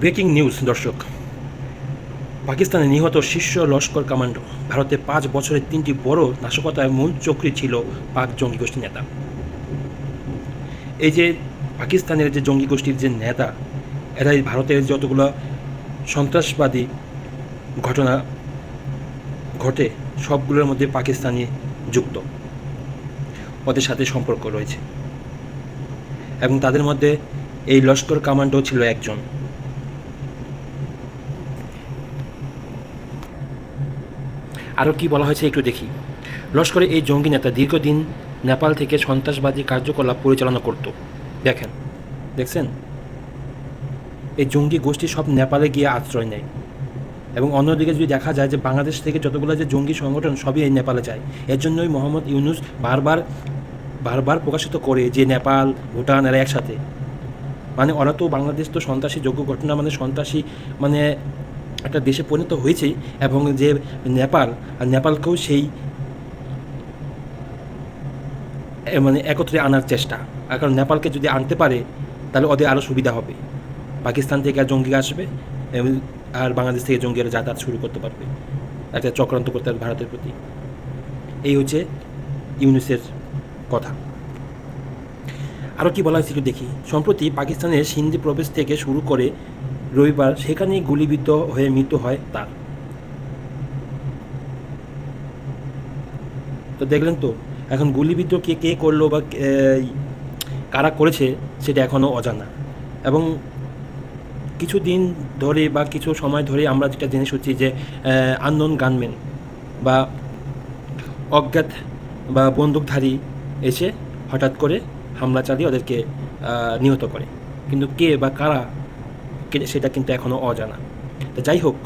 Breaking news, দর্শক। পাকিস্তানে নিহত শীর্ষ লস্কর কমান্ডো। ভারতে পাঁচ বছরের তিনটি বড় নাশকতায় মূল চক্রী ছিল পাক জঙ্গি গোষ্ঠী নেতা। এই যে পাকিস্তানের যে জঙ্গি গোষ্ঠীর যে নেতা, এরাই ভারতের যতগুলো সন্ত্রাসবাদী ঘটনা ঘটে, সবগুলোর মধ্যে পাকিস্তানি যুক্ত। ওদের সাথে সম্পর্ক রয়েছে। এবং তাদের মধ্যে এই লস্কর কমান্ডো ছিল একজন। আরও কি বলা হয়েছে একটু দেখি। লস্করের এই জঙ্গি নেতা দীর্ঘদিন নেপাল থেকে সন্ত্রাসবাদী কার্যকলাপ পরিচালনা করত। দেখেন, দেখছেন? এই জঙ্গি গোষ্ঠী সব নেপালে গিয়ে আশ্রয় নেয়। এবং অন্যদিকে যদি দেখা যায় যে বাংলাদেশ থেকে যতগুলো যে জঙ্গি সংগঠন সবই এই নেপালে যায়। এর জন্যই মোহাম্মদ ইউনুস বারবার বারবার প্রকাশিত করে যে নেপাল, ভুটান এরা একসাথে। মানে ওরা তো বাংলাদেশ তো সন্ত্রাসী যোগ্য ঘটনা মানে সন্ত্রাসী মানে একটা দেশে পরিণত হয়েছে এবং যে নেপাল, আর নেপালকেও সেই মানে একত্রে আনার চেষ্টা। কারণ নেপালকে যদি আনতে পারে, তাহলে ওদের আরও সুবিধা হবে। পাকিস্তান থেকে আর জঙ্গি আসবে, এবং আর বাংলাদেশ থেকে জঙ্গিরা যাতায়াত শুরু করতে পারবে। একটা চক্রান্ত করতে পারবে ভারতের প্রতি। এই হচ্ছে ইউনিসের কথা। আরও কি বলা হয়েছে একটু দেখি। সম্প্রতি পাকিস্তানের সিন্ধি প্রবেশ থেকে শুরু করে রবিবার সেখানেই গুলিবিদ্ধ হয়ে মৃত্যু হয় তার। তো দেখলেন তো, এখন গুলিবিদ্ধ কে কে করল বা কারা করেছে সেটা এখনও অজানা। এবং কিছুদিন ধরে বা কিছু সময় ধরে আমরা যেটা জেনে শুনছি যে আননোন গানম্যান বা অজ্ঞাত বা বন্দুকধারী এসে হঠাৎ করে হামলা চালিয়ে ওদেরকে নিহত করে। কিন্তু কে বা কারা সেটা কিন্তু এখনও অজানা। তো যাই হোক,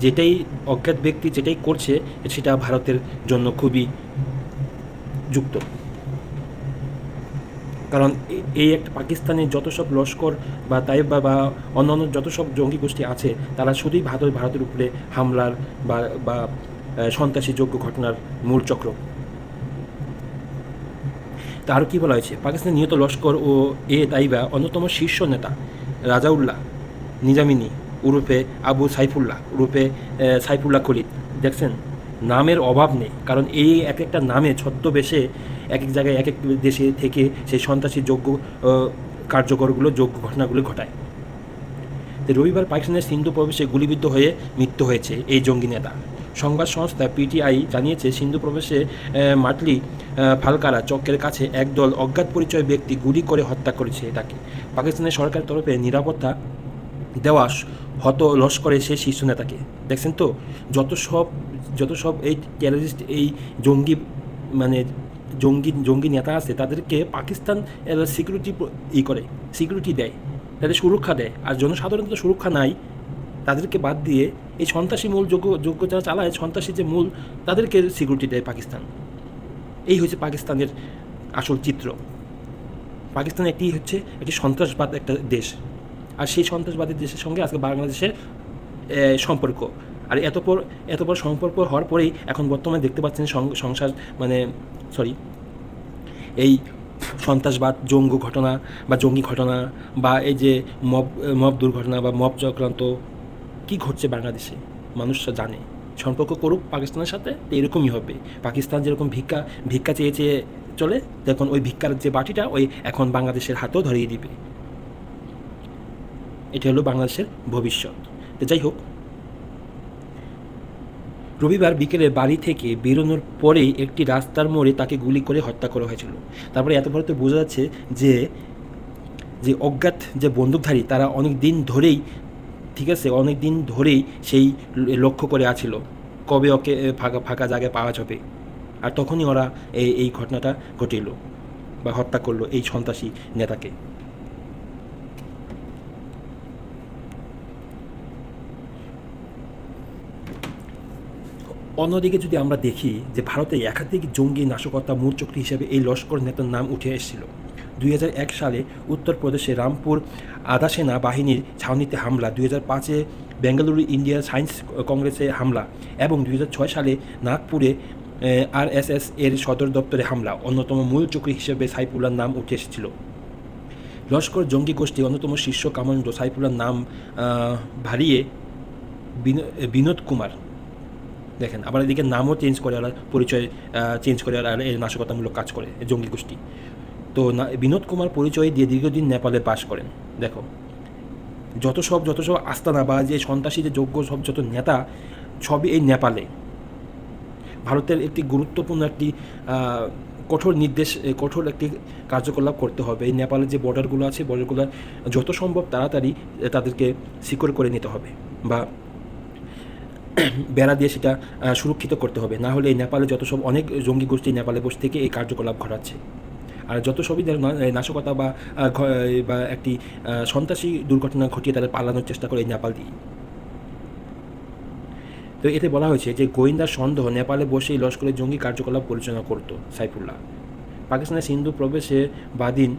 যেটাই অজ্ঞাত ব্যক্তি যেটাই করছে, সেটা ভারতের জন্য খুবই যুক্ত। কারণ এই একটা পাকিস্তানের যত সব লস্কর বা তাই বা বা অন্যান্য যত সব জঙ্গি গোষ্ঠী আছে, তারা শুধুই ভারত, ভারতের উপরে হামলার বা বা সন্ত্রাসী যোগ্য ঘটনার মূল চক্র। তা আরও কী বলা হয়েছে? পাকিস্তানের নিহত লস্কর ও এ তাইবা অন্যতম শীর্ষ নেতা রাজাউল্লাহ নিজামিনী উরুফে আবু সাইফুল্লাহ আহ, সাইফুল্লাহ খলিদ দেখছেন নামের অভাব নেই কারণ এই এক একটা নামে ছদ্মবেশে এক এক জায়গায় এক এক দেশে থেকে সেই সন্ত্রাসী যোগ্য কার্যকরগুলো যোগ্য ঘটনাগুলো ঘটায়। রবিবার পাকিস্তানের সিন্ধু প্রবেশে গুলিবিদ্ধ হয়ে মৃত্যু হয়েছে এই জঙ্গি নেতা। সংবাদ সংস্থা পিটিআই জানিয়েছে, সিন্ধু প্রবেশে মাটলি ফালকারা চক্রের কাছে একদল অজ্ঞাত পরিচয় ব্যক্তি গুলি করে হত্যা করেছে তাকে পাকিস্তানের সরকারের তরফে নিরাপত্তা দেওয়া হত লস্করে সে শীর্ষ নেতাকে। দেখছেন তো, যত সব যত সব এই টেররিস্ট এই জঙ্গি মানে জঙ্গি জঙ্গি নেতা আছে, তাদেরকে পাকিস্তান সিকিউরিটি ই করে সিকিউরিটি দেয়, তাদের সুরক্ষা দেয়। আর জনসাধারণ তো সুরক্ষা নাই, তাদেরকে বাদ দিয়ে এই সন্ত্রাসী মূল যোগ্য যোগ্য যারা চালায়, সন্ত্রাসী যে মূল, তাদেরকে সিকিউরিটি দেয় পাকিস্তান। এই হচ্ছে পাকিস্তানের আসল চিত্র। পাকিস্তান একটি হচ্ছে একটি সন্ত্রাসবাদ একটা দেশ। আর সেই সন্ত্রাসবাদী দেশের সঙ্গে আজকে বাংলাদেশের সম্পর্ক। আর এত পর, এত বড় সম্পর্ক হওয়ার পরেই এখন বর্তমানে দেখতে পাচ্ছেন সংসার মানে সরি এই সন্ত্রাসবাদ, জঙ্গু ঘটনা বা জঙ্গি ঘটনা বা এই যে মব মব দুর্ঘটনা বা মব চক্রান্ত কী ঘটছে বাংলাদেশে? মানুষরা জানে। সম্পর্ক করুক পাকিস্তানের সাথে, তো এরকমই হবে। পাকিস্তান যেরকম ভিক্ষা ভিক্ষা চেয়ে চেয়ে চলে, দেখুন ওই ভিক্ষার যে বাটিটা, ওই এখন বাংলাদেশের হাতেও ধরিয়ে দিবে। এটা হলো বাংলাদেশের ভবিষ্যৎ। তো যাই হোক, রবিবার বিকেলে বাড়ি থেকে বেরোনোর পরেই একটি রাস্তার মোড়ে তাকে গুলি করে হত্যা করা হয়েছিল। তারপরে এত পরে তো বোঝা যাচ্ছে যে যে অজ্ঞাত যে বন্দুকধারী, তারা অনেক দিন ধরেই ঠিক আছে অনেক দিন ধরেই সেই লক্ষ্য করে আছিল, কবে ওকে ফাঁকা ফাঁকা জায়গায় পাওয়া যাবে। আর তখনই ওরা এই এই ঘটনাটা ঘটিল বা হত্যা করল এই সন্ত্রাসী নেতাকে। অন্যদিকে যদি আমরা দেখি যে ভারতে একাধিক জঙ্গি নাশকতা মূলচক্রী হিসেবে এই লস্কর নেতার নাম উঠে এসেছিল দুই হাজার এক সালে উত্তরপ্রদেশে রামপুর আধা সেনা বাহিনীর ছাউনিতে হামলা, দুই হাজার পাঁচে বেঙ্গালুরু ইন্ডিয়া সায়েন্স কংগ্রেসে হামলা এবং দুই হাজার ছয় সালে নাগপুরে আরএসএস এর সদর দপ্তরে হামলা, অন্যতম মূল চক্রী হিসেবে সাইফুল্লার নাম উঠে এসেছিল। লস্কর জঙ্গি গোষ্ঠী অন্যতম শীর্ষ কামান্ডো সাইফুল্লার নাম ভারিয়ে বিনো- বিনোদ কুমার। দেখেন, আবার এদিকে নামও চেঞ্জ করে আর পরিচয় চেঞ্জ করে আর নাশকতামূলক কাজ করে, জঙ্গি গোষ্ঠী। তো না, বিনোদ কুমার পরিচয় দিয়ে দীর্ঘদিন নেপালে বাস করেন। দেখো, যত সব যত সব আস্তানা বা যে সন্ত্রাসী, যে যোগ্য, সব যত নেতা, সবই এই নেপালে। ভারতের একটি গুরুত্বপূর্ণ একটি কঠোর নির্দেশ কঠোর একটি কার্যকলাপ করতে হবে। এই নেপালের যে বর্ডারগুলো আছে, বর্ডারগুলো যত সম্ভব তাড়াতাড়ি তাদেরকে সিকিউর করে নিতে হবে বা বেড়া দিয়ে সেটা সুরক্ষিত করতে হবে। না হলে এই নেপালে যত সব অনেক জঙ্গি গোষ্ঠী নেপালে বসে থেকে এই কার্যকলাপ ঘটাচ্ছে। আর যত সবই নাশকতা বা বা একটি সন্ত্রাসী দুর্ঘটনা ঘটিয়ে তাদের পালানোর চেষ্টা করে নেপাল দিয়ে। তো এতে বলা হয়েছে যে গোয়েন্দার সন্দেহ নেপালে বসেই লস্করের জঙ্গি কার্যকলাপ পরিচালনা করত সাইফুল্লাহ। পাকিস্তানের সিন্ধু প্রবেশে বাদিন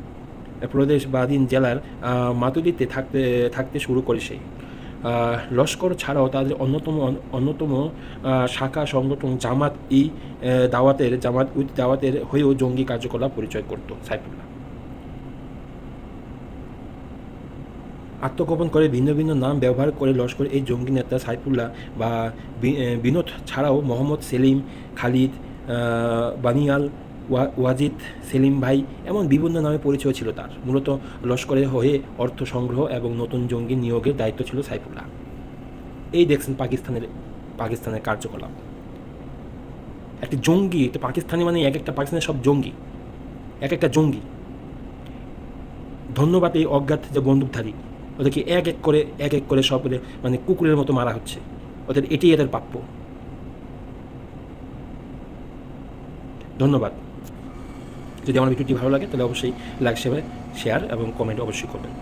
প্রদেশ বাদিন জেলার আহ, মাতুরিতে থাকতে থাকতে শুরু করে সেই লস্কর ছাড়াও তাদের অন্যতম অন্যতম শাখা সংগঠন জামাত ই দাওয়াতের, জামাত উদ দাওয়াতের হয়েও জঙ্গি কার্যকলাপ পরিচয় করত সাইফুল্লাহ। আত্মগোপন করে ভিন্ন ভিন্ন নাম ব্যবহার করে লস্কর এই জঙ্গি নেতা সাইফুল্লাহ বা বিনোদ ছাড়াও মোহাম্মদ সেলিম, খালিদ বানিয়াল ওয়াজিদ সেলিম ভাই এমন বিভিন্ন নামে পরিচয় ছিল তার। মূলত লস্করের হয়ে অর্থ সংগ্রহ এবং নতুন জঙ্গি নিয়োগের দায়িত্ব ছিল সাইফুল্লাহ। এই দেখছেন পাকিস্তানের পাকিস্তানের কার্যকলাপ। একটি জঙ্গি একটা পাকিস্তানি মানে এক একটা পাকিস্তানের সব জঙ্গি। এক একটা জঙ্গি। ধন্যবাদ এই অজ্ঞাত যে বন্দুকধারী। ওদেরকে এক এক করে, এক এক করে সব মানে কুকুরের মতো মারা হচ্ছে। ওদের এটাই এদের প্রাপ্য। ধন্যবাদ। যদি আমার ভিডিওটি ভালো লাগে তাহলে অবশ্যই লাইক শেয়ার শেয়ার এবং কমেন্ট অবশ্যই করবেন।